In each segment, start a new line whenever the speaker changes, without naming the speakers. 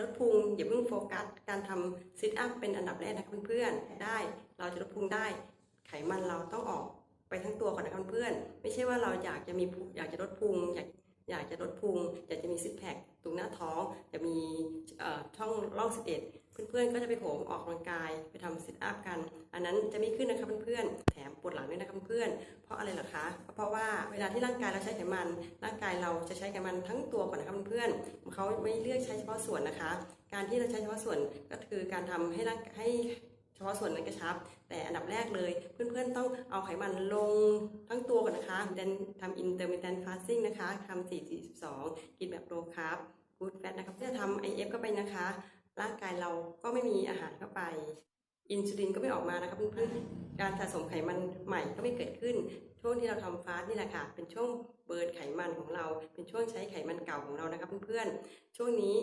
ลดพุงอย่าเพิ่งโฟกัสการทำซิทอัพเป็นอันดับแรกนะคะเพื่อนๆได้ เราจะลดพุงได้ ไขมันเราต้องออกไปทั้งตัวก่อนนะคะเพื่อนๆไม่ใช่ว่าเราอยากจะมีอยากจะลดพุงอยากอยากจะลดพุงอยากจะมีซิกแพคตรงหน้าท้องจะมีช่องร่อง11เพื่อนๆก็จะไปโหมออกกำลังกายไปทำซิทอัพกัน อันนั้นจะไม่ขึ้นนะคะเพื่อนๆแถม ปวดหลังด้วยนะคะเพื่อนๆเพราะอะไรล่ะคะ เพราะว่าเวลาที่ร่างกายเราใช้ไขมัน ร่างกายเราจะใช้ไขมันทั้งตัวก่อนนะคะเพื่อนๆเขาไม่เลือกใช้เฉพาะส่วนนะคะ การที่เราใช้เฉพาะส่วนก็คือการทำให้ร่างให้เฉพาะส่วนนั้นกระชับ แต่อันดับแรกเลย เพื่อนๆต้องเอาไขมันลงทั้งตัวก่อนนะคะเดนทำ intermittent fasting นะคะทำ4 42กินแบบ low carb good fat นะคะเพื่อทำ IF เข้าไปนะคะ ร่างกายเราก็ไม่มีอาหารเข้าไป อินซูลินก็ไม่ออกมานะคะเพื่อนๆการสะสมไขมันใหม่ก็ไม่เกิดขึ้น ช่วงที่เราทำฟาสต์นี่แหละค่ะ เป็นช่วงเบิร์นไขมันของเรา เป็นช่วงใช้ไขมันเก่าของเรานะคะเพื่อนๆ ช่วงนี้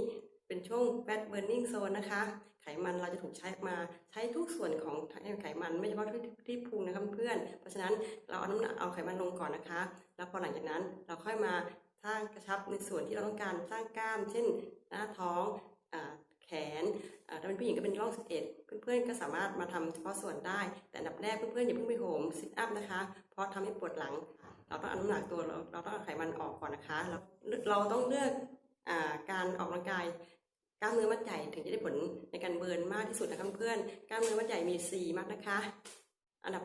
เป็นช่วง fat burning zone นะคะ ไขมันเราจะถูกใช้มาใช้ทุกส่วนของไขมันไม่เฉพาะที่ที่พุงนะคะเพื่อนๆเพราะฉะนั้นเราเอาน้ำหนักเอาไขมันลงก่อนนะคะ แล้วพอหลังจากนั้นเราค่อยมาสร้างกระชับในส่วนที่เราต้องการสร้างกล้าม เช่น หน้าท้องอ่า แขนถ้าเป็นผู้หญิงก็เป็นร่องสเอ็ดเพื่อนๆก็สามารถมาทำเฉพาะส่วนได้ แต่อันดับแรกเพื่อนๆอย่าเพิ่งไปโหมซิทอัพนะคะ เพราะทำให้ปวดหลัง เราต้องเอาน้ำหนักตัวเราเราต้องเอาไขมันออกก่อนนะคะ เราเราต้องเลือกอการออกกำลังกายกล้ามเนื้อมัดใหญ่ถึงจะได้ผลในการเบิร์นมากที่สุดนะคะเพื่อนกล้ามเนื้อมัดใหญ่มี 4 มัดนะคะ อันดับ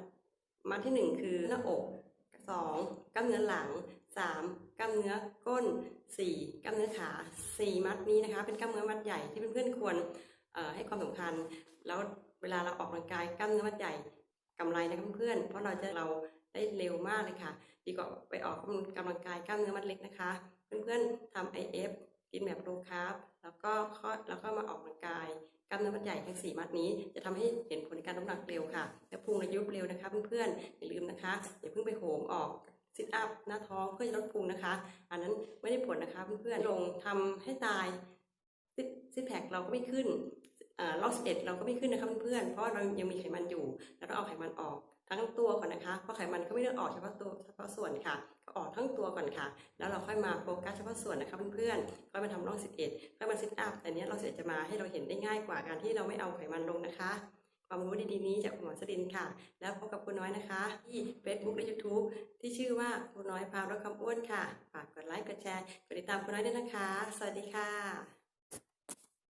มัดที่ 1 คือหน้าอก 2. กล้ามเนื้อหลัง 3. กล้ามเนื้อก้น 4. กล้ามเนื้อขา 4 มัดนี้นะคะ เป็นกล้ามเนื้อมัดใหญ่ที่เพื่อนๆควรให้ความสำคัญ แล้วเวลาเราออกกำลังกายกล้ามเนื้อมัดใหญ่กำไรนะคะเพื่อนๆเพราะเราจะเราได้เร็วมากเลยค่ะ ดีกว่าไปออกกำลังกายกล้ามเนื้อมัดเล็กนะคะ เพื่อนๆทำ IF กินแบบโลคาร์บแล้วก็ข้อแล้วก็มาออกกำลังกายกล้ามเนื้อมัดใหญ่ทั้งสี่มัดนี้ จะทำให้เห็นผลในการน้ำหนักเร็วค่ะและพุงระยุบเร็วนะคะเพื่อนๆอย่าลืมนะคะอย่าเพิ่งไปโหมออก ซิทอัพหน้าท้องเพื่อจะลดพุงนะคะ อันนั้นไม่ได้ผลนะคะเพื่อนๆลงทำให้ตายซิซิทแพคเราก็ไม่ขึ้นล็อกสเอ็ดเราก็ไม่ขึ้นนะคะเพื่อนๆเพราะเรายังมีไขมันอยู่แล้วต้องเอาไขมันออกทั้งตัวก่อนนะคะ เพราะไขมันก็ไม่ได้ออกเฉพาะตัวเฉพาะส่วนค่ะก็ออกทั้งตัวก่อนค่ะ แล้วเราค่อยมาโฟกัสเฉพาะส่วนนะคะเพื่อนๆค่อยมาทำร่อง11ค่อยมาซิทอัพแต่เนี้ยเราเสร็จจะมาให้เราเห็นได้ง่ายกว่าการที่เราไม่เอาไขมันลงนะคะ ความรู้ดีๆนี้จากคุณหมอสดินค่ะ แล้วพบกับคุณน้อยนะคะ ที่ Facebook และ YouTube ที่ชื่อว่าคุณน้อยพาลดความอ้วนค่ะ ฝากกดไลค์กดแชร์กดติดตามคุณน้อยด้วยนะคะ สวัสดีค่ะ